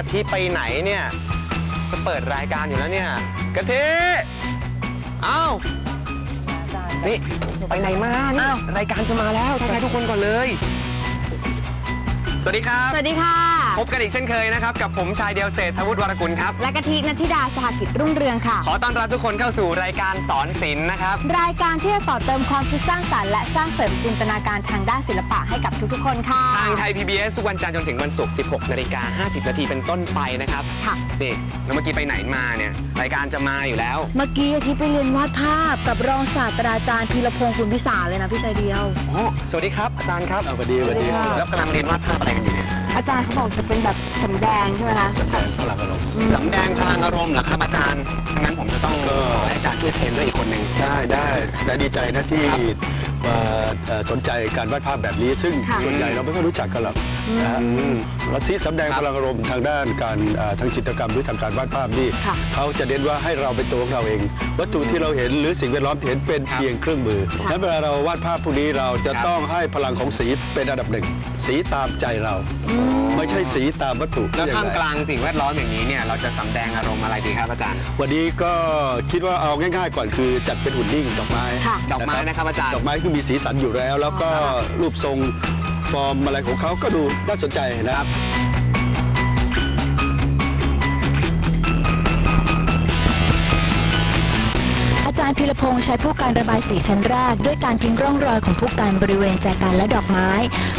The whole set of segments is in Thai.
ะทิไปไหนเนี่ยจะเปิดรายการอยู่แล้วเนี่ยกะทิเอ้านี่ไปไหนมานี่อ้าวรายการจะมาแล้วทักทายทุกคนก่อนเลย สวัสดีครับ สวัสดีค่ะ พบกันอีกเช่นเคยนะครับ กับผมชายเดียวเศรษฐวุฒิวรกุลครับ และกะทินัทธิดาสหกิจรุ่งเรืองค่ะ ขอต้อนรับทุกคนเข้าสู่รายการสอนศิลป์นะครับ รายการที่จะต่อเติมความคิดสร้างสรรค์และสร้างเสริมจินตนาการทางด้านศิลปะให้กับทุกๆ คนค่ะ ทางไทย PBS ทุกวันจันทร์จนถึงวันศุกร์ 16 นาฬิกา 50 นาทีเป็นต้นไปนะครับค่ะนี่แล้วเมื่อกี้ไปไหนมาเนี่ยรายการจะมาอยู่แล้ว เมื่อกี้กะทิไปเรียนวาดภาพกับรองศาสตราจารย์พีรพงศ์คุณพิสารเลยนะพี่ชายเดียวอ๋อสวัสดีครับอาจารย์ครับสวัสดีสวัสดีสวัสดีค่ะแล้วกำลังเรียนวาดภาพอะไรกันอยู่เนี่ยอาจารย์เขาบอกจะเป็นแบบสำแดงใช่ไหมคะแสดงพลังอารมณ์สำแดงพลังอารมณ์เหรอครับอาจารย์งั้นผมจะต้องก็ขอให้อาจารย์ช่วยเทรนด้วยอีกคนหนึ่งได้ได้และดีใจนะที่ครับ มาเอ่อสนใจการวาดภาพแบบนี้ ซึ่งค่ะส่วนใหญ่เราไม่ค่อยรู้จักกันหรอกนะฮะอืมแล้วที่สำแดงครับพลังอารมณ์ทางด้านการเอ่อทางจิตรกรรมหรือทางการวาดภาพนี่ค่ะเขาจะเน้นว่าให้เราเป็นตัวของเราเอง วัตถุที่เราเห็นหรือสิ่งแวดล้อมที่เห็นเป็นครับเพียงเครื่องมือค่ะและเวลาเราวาดภาพพวกนี้เราจะครับต้องให้พลังของสีเป็นอันดับหนึ่งสีตามใจเรา ไม่ใช่สีตามวัตถุแล้วอย่ท่ามงไรกลางสิ่งแวดล้อมอย่างนี้เนี่ยเราจะสำแดงอารมณ์อะไรดีครับอาจารย์ วันนี้ก็คิดว่าเอาง่าย ๆ ก่อนคือจัดเป็นหุ่นนิ่งดอกไม้ค่ะดอกไม้นะครับอาจารย์ดอกไม้คือมีสีสันอยู่แล้ว แล้วก็รูปทรงฟอร์มอะไรของเขาก็ดูน่าสนใจนะครับอาจารย์พิรพงษ์ใช้ผู้การระบายสีชั้นแรก ด้วยการทิ้งร่องรอยของผู้การบริเวณแจกันและดอกไม้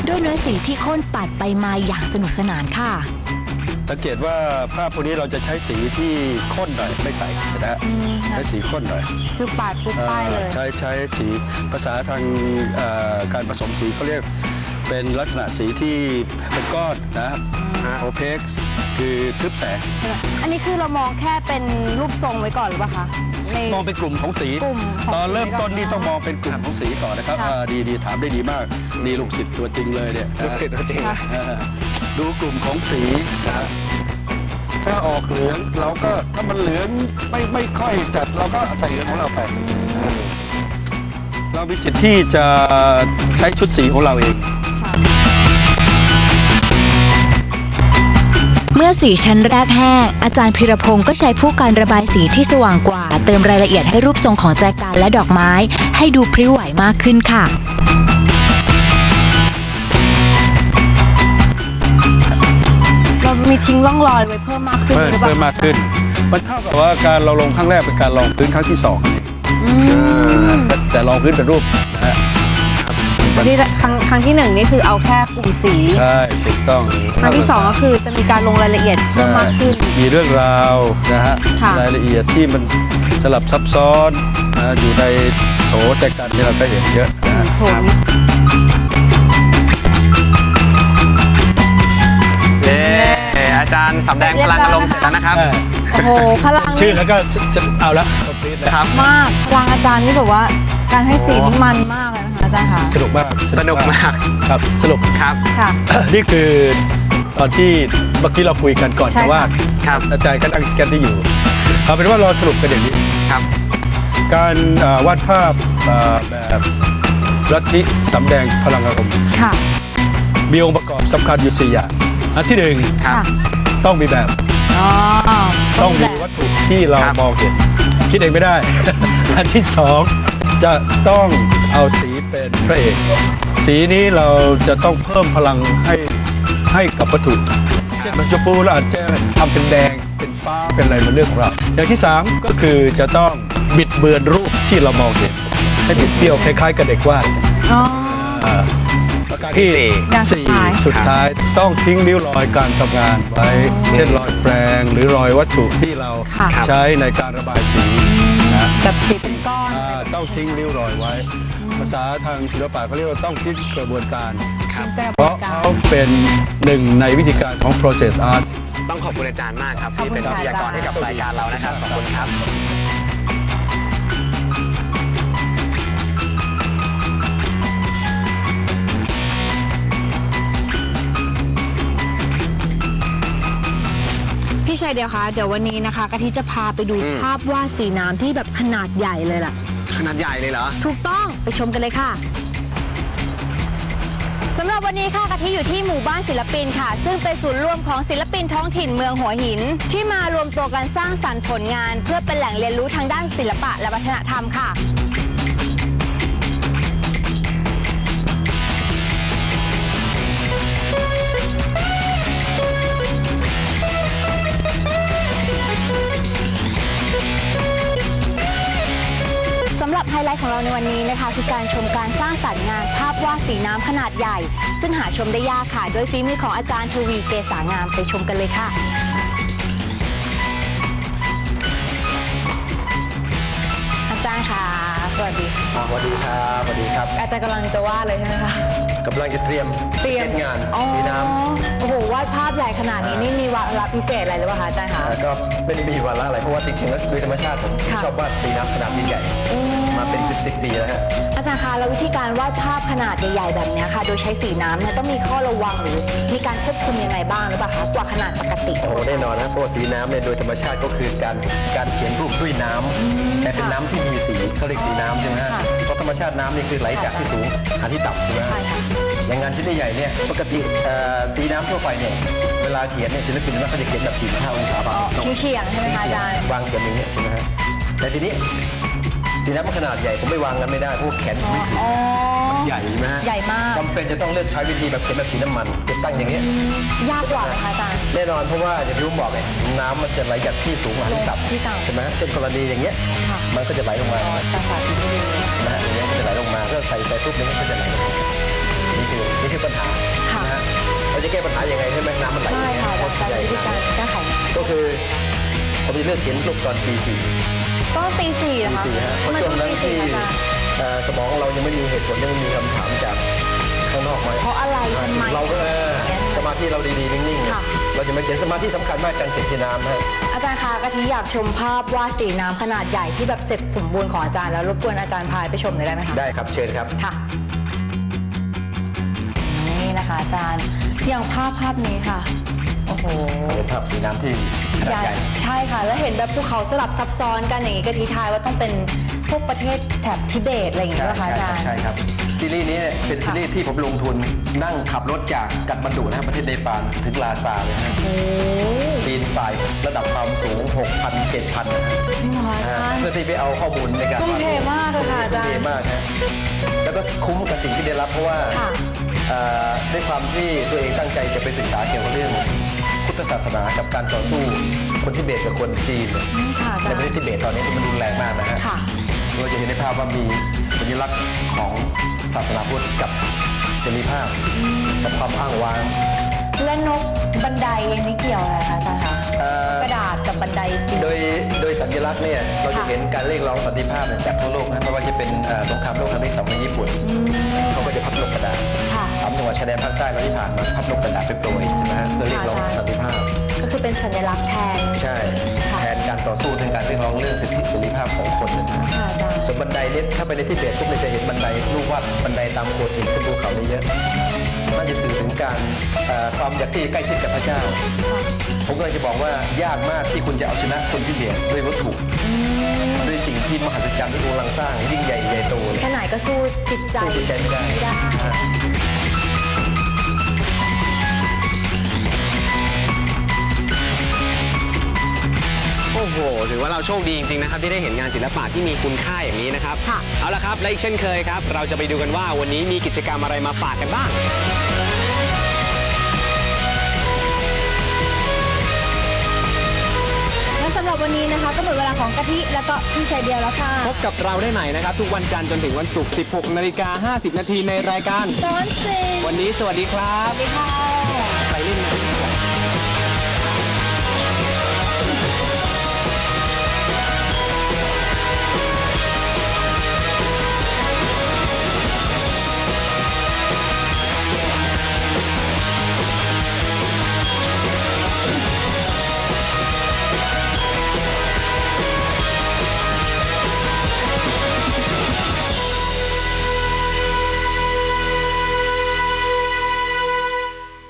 ด้วยเนื้อสีที่ข้นปัดไปมาอย่างสนุกสนานค่ะ สังเกตว่าภาพพวกนี้เราจะใช้สีที่ข้นหน่อยไม่ใสนะฮะใช้สีข้นหน่อยคือปาดปุ๊บป้ายเลย ใช้ใช้สีภาษาทางเอ่อการผสมสีเขาเรียก เป็นลักษณะสีที่เป็นก้อนนะโอเพกคือทึบแสง อันนี้คือเรามองแค่เป็นรูปทรงไว้ก่อนหรือเปล่าคะใน มองเป็นกลุ่มของสี กลุ่มของตอนเริ่มสีก่อนต้นนี่ต้องมองเป็นกลุ่มของสีก่อนนะครับค่ะอ่าดีดีถามได้ดีมากนี่ลูกศิษย์ตัวจริงเลยเนี่ยลูกศิษย์ตัวจริงค่ะ เออดูกลุ่มของสีนะฮะถ้าออกเหลืองเราก็ถ้ามันเหลืองไม่ไม่ค่อยจัดเราก็ใส่เหลืองของเราไปเรามีสิทธิ์ที่จะใช้ชุดสีของเราเอง สีชั้นแรกแห้ง อาจารย์พิรพงศ์ก็ใช้ผู้การระบายสีที่สว่างกว่า เติมรายละเอียดให้รูปทรงของแจกันและดอกไม้ ให้ดูพริ้วไหวมากขึ้นค่ะเรามีทิ้งร่องรอยไว้เพิ่มมากขึ้นเพิ่มหรือเปล่าเพิ่มมากขึ้น มันเท่ากับว่าการเราลงครั้งแรกเป็นการลองพื้นครั้งที่สองอืมแต่แต่ลองพื้นเป็นรูปนะฮะอัน ที่ครั้งครั้งที่หนึ่งนี่คือเอาแค่กลุ่มสีใช่ถูกต้องครั้งที่สองก็คือจะมีการลงรายละเอียดเพิ่มมากขึ้น มีเรื่องราวนะฮะค่ะรายละเอียดที่มันสลับซับซ้อนนะอยู่ในโถแจกันที่เราก็เห็นเยอะนะฮะโถมเย้อาจารย์สำแดงพลังอารมณ์เสร็จแล้วนะครับเออโอ้โหพลังชื่อนี่แล้วก็จะเอาละคอมพลีทแล้วครับมากพลังอาจารย์นี่แบบว่าการให้สีนี่มันมากเลยนะคะ อาจารย์ค่ะสนุกมากสนุกมากครับสนุกครับค่ะ นี่คือตอนที่เมื่อกี้เราคุยกันก่อนใช่จะวาดครับอาจารย์ก็นั่งสแกนที่อยู่เอาเป็นว่าเราสรุปกันอย่างนี้ ครับการเอ่อวาดภาพเอ่อแบบลัทธิสำแดงพลังอารมณ์ค่ะ มีองค์ประกอบสำคัญอยู่4อย่างอันที่หนึ่งครับ ต้องมีแบบอ๋อต้องมีแบบวัตถุที่เราครับ มองเห็น คิดเองไม่ได้ อันที่สองจะต้องเอาสี เป็นพระเอก สีนี้เราจะต้องเพิ่มพลังให้ให้กับวัตถุเช่นมันชมพูเราอาจจะทำเป็นแดงเป็นฟ้าเป็นอะไรมันเรื่องของเรา อย่างที่สามก็คือจะต้องบิดเบือนรูปที่เรามองเห็นให้บิดเบี้ยวคล้ายๆกับเด็กวาดอ๋ออ่าประการที่อย่างสุดสี่ท้ายสุดท้ายต้องทิ้งริ้วรอยการทำงานไว้ เช่นรอยแปรงหรือรอยวัตถุที่เราค่ะ ใช้ในการระบายสีนะ แบบสีเป็นก้อนอ่า ต้องทิ้งริ้วรอยไว้ ภาษาทางศิลปะเขาเรียกว่าต้องทิ้งกระบวนการ ครับกระเพบวราะนการเขาเป็นหนึ่งในวิธีการของ process art ต้องขอบคุณอาจารย์มากครับขอบที่คุณเป็นค่ะวิทยากรให้กับรายการเรานะครับ ขอบคุณครับ พี่ชายเดียวคะเดี๋ยววันนี้นะคะกะทิจะพาไปดูอืมภาพวาดสีน้ำที่แบบขนาดใหญ่เลยล่ะข นาดใหญ่เลยเหรอ ถูกต้องไปชมกันเลยค่ะสำหรับหรับวันนี้ค่ะกะทิอยู่ที่หมู่บ้านศิลปินค่ะ ซึ่งเป็นศูนย์รวมของศิลปินท้องถิ่นเมืองหัวหิน ที่มารวมตัวกันสร้างสรรค์ผลงาน เพื่อเป็นแหล่งเรียนรู้ทางด้านศิลปะและวัฒนธรรมค่ะ ไฮไลท์ของเราในวันนี้นะคะคือการชมการสร้างสรรค์งานภาพวาดสีน้ำขนาดใหญ่ ซึ่งหาชมได้ยากค่ะ ด้วยฝีมือของอาจารย์ทวีเกษางามไปชมกันเลยค่ะอาจารย์ค่ะสวัสดีค่ะ อ่าสวัสดีครับสวัสดีครับอาจารย์กำลังจะวาดเลยใช่ไหมคะกำลังจะเตรียมสเก็ตงานอ๋อสีน้โอ้โหวาดภาพใหญ่ขนาดนี้นี่มีวาระพิเศษอะไรหรือเปล่าคะอาจารย์ำคะอ่าก็ไม่ได้มีวันละอะไรเพราะว่าจริงๆแล้วโดยธรรมชาติผมค่ะ ชอบวาดสีน้ำขนาดใหญ่ๆมาเป็น 10 10ปีแล้วฮะ อาจารย์คะแล้ววิธีการวาดภาพขนาดใหญ่ๆแบบเนี้ยค่ะ โดยใช้สีน้ำเนี่ยต้องมีข้อระวังหรือมีการควบคุมยังไงบ้างหรือเปล่าคะกว่าขนาดปกติ โอ้โหแน่นอนนะเพราะว่าสีน้ำเนี่ยโดยธรรมชาติก็คือการการเขียนรูปด้วยน้ำแต่เป็นน้ำที่มีสีเขาเรียกสีน้ำใช่ไหมฮะค่ะเพราะธรรมชาติน้ำนี่คือไหลจากที่สูงหาที่ต่ำใช่ไหมฮะใช่ค่ะอย่างงานชิ้นใหญ่ๆเนี่ยปกติเอ่อสีน้ำทั่วไปเนี่ยเวลาเขียนเนี่ยศิลปินมันเขาจะเขียนแบบ45องศาบาอ๋งอเฉียงๆใช่ไหมคะอาจารย์ วางเขียนอย่างเงี้ยใช่ไหมฮะแต่ทีนี้สีน้ำมันขนาดใหญ่ผมไม่วางกันไม่ได้เพราะว่าแขนผมไม่ถึง อ๋อ ใหญ่ใช่ไหมฮะใหญ่มาก จำเป็นจะต้องเลือกใช้วิธีแบบเขียนแบบสีน้ำมันจะตั้งอย่างเงี้ยยากกว่าไหมคะอาจารย์ แน่นอนเพราะว่าอย่างที่ผมบอกไงน้ำมันจะไหลจากที่สูงมาที่ต่ำที่ต่ำใช่ไหมฮะเช่นกรณีอย่างเงี้ยค่ะ มันก็จะไหลลงมาอ๋อนะอาจารย์สาธิตให้ดูฮะอย่างเงี้ยมันจะไหลลงมาก็ใส่ใส่ปุ๊บเนี่ยมันก็จะไหลลงมานี่คือนี่คือปัญหาค่ะ นะฮะเราจะแก้ปัญหายังไงให้แม่น้ำมันไหลอใช่ย่างเงี้ยค่ะเพอาราะจารใหญ่ย์วิธีขนาการดนี้แก้ไขก็คือผมจะเลือกเขียนรูปตอนปีสี่ต้องตีสี่เหรอปีคะสี่ฮะเพราะทำไมช่วงต้องนั้นตีที่สี่อาจารย์เอ่อ สมองเรายังไม่มีเหตุผลยังไม่มีคำถามจากข้างนอกมาเพราะอะไรทำไมเราก็เออสมาธิเราดีๆนิ่งค่ะๆเราจะมาเขียนสมาธิสำคัญมากการเขียนสีน้ำฮะอาจารย์คะกะทิอยากชมภาพวาดสีน้ำขนาดใหญ่ที่แบบเสร็จสมบูรณ์ของอาจารย์แล้วรบกวนอาจารย์พาไปชมหน่อยได้ไหมคะได้ครับเชิญครับค่ะนี่นะคะอาจารย์อย่างภาพภาพนี้ค่ะ โอ้โหเป็นภาพสีน้ำที่ขนาดใหญ่ใช่ค่ะ แล้วเห็นแบบภูเขาสลับซับซ้อนกันอย่างนี้กะทิทายว่าต้องเป็นพวกประเทศแถบทิเบตอะไรอย่างนี้ใช่ป่ะคะใช่อาคจารย์รับใช่ครับซีรีส์นี้เนี่ยเป็นซีรีส์ที่ผมลงทุนนั่งขับรถจากกัดมันดุนะครับประเทศเนปาลถึงลาซาเลยฮะโอ้ปีนป่ายระดับความสูง 6,000 7,000นะฮะจริงเหรออาอ่าจารย์เพื่อที่ไปเอาข้อมูลในการทุ่มเทมากเลยค่ะอาจารย์ทุ่มเทมากฮะแล้วก็คุ้มกับสิ่งที่ได้รับเพราะว่าค่ะเอ่อด้วยความที่ตัวเองตั้งใจจะไปศึกษาเกี่ยวกับเรื่องพุ ทธศาสนากับการต่อสู้คนทิเบตกับคนจีนเนี่ยอืมค่ะอาในจารประเทศย์ ทิเบตตอนนี้ที่มันรุนแรงมากนะฮะค่ะ เราจะเห็นในภาพว่ามีสัญลักษณ์ของศาสนาพุทธกับเสรีภาพกับความอ้างว้างและนกบันไดอันนี้เกี่ยวอะไรคะอาจารย์คะเอ่อกระดาษกับบันไดจริง โดยโดยสัญลักษณ์เนี่ยเราจะค่ะ เห็นการเรียกร้องสันติภาพเนี่ยจากทั่วโลกนะไม่ว่าจะเป็นเอ่อสงครามโลกครั้งที่สองในญี่ปุ่นเข ชายแดนภาคใต้เราที่ผ่านมาพับนกกระดาษไปโปรยใช่ไหมฮะเพื่อเรียกร้องค่ะสันติภาพ ก็คือเป็นสัญลักษณ์แทน ใช่ค่ะ แทนการต่อสู้ในการเรียกร้องเรื่องสิทธิเสรีภาพของคนนะฮะค่ะอาจารย์ส่วนบันไดเนี่ยถ้าไปในทิเบตปุ๊บเราจะเห็นบันไดรูปวาดบันไดตามโขดหินขึ้นภูเขาได้เยอะน่าจะสื่อถึงการเอ่อความอยากที่ใกล้ชิดกับพระเจ้า ผมก็เลยจะบอกว่ายากมากที่คุณจะเอาชนะคนทิเบตด้วยวัตถุด้วยสิ่งที่มหัศจรรย์ที่กำลังสร้างยิ่งใหญ่ใหญ่โตเนี่ยแค่ไหนก็สู้จิตใจสู้จิตใจไม่ได้ไม่ได้ โอ้โห ถือว่าเราโชคดีจริง ๆ นะครับ ที่ได้เห็นงานศิลปะที่มีคุณค่าอย่างนี้นะครับ ค่ะ เอาละครับ และอีกเช่นเคยครับ เราจะไปดูกันว่าวันนี้มีกิจกรรมอะไรมาฝากกันบ้าง และสำหรับวันนี้นะคะก็หมดเวลาของกะทิแล้วก็พี่ชายเดียวแล้วค่ะพบกับเราได้ใหม่นะครับ ทุกวันจันทร์จนถึงวันศุกร์ 16 นาฬิกา 50 นาทีในรายการตอนสิวันนี้สวัสดีครัสบ วัสดีค่ะ ไปเล่นน้ำ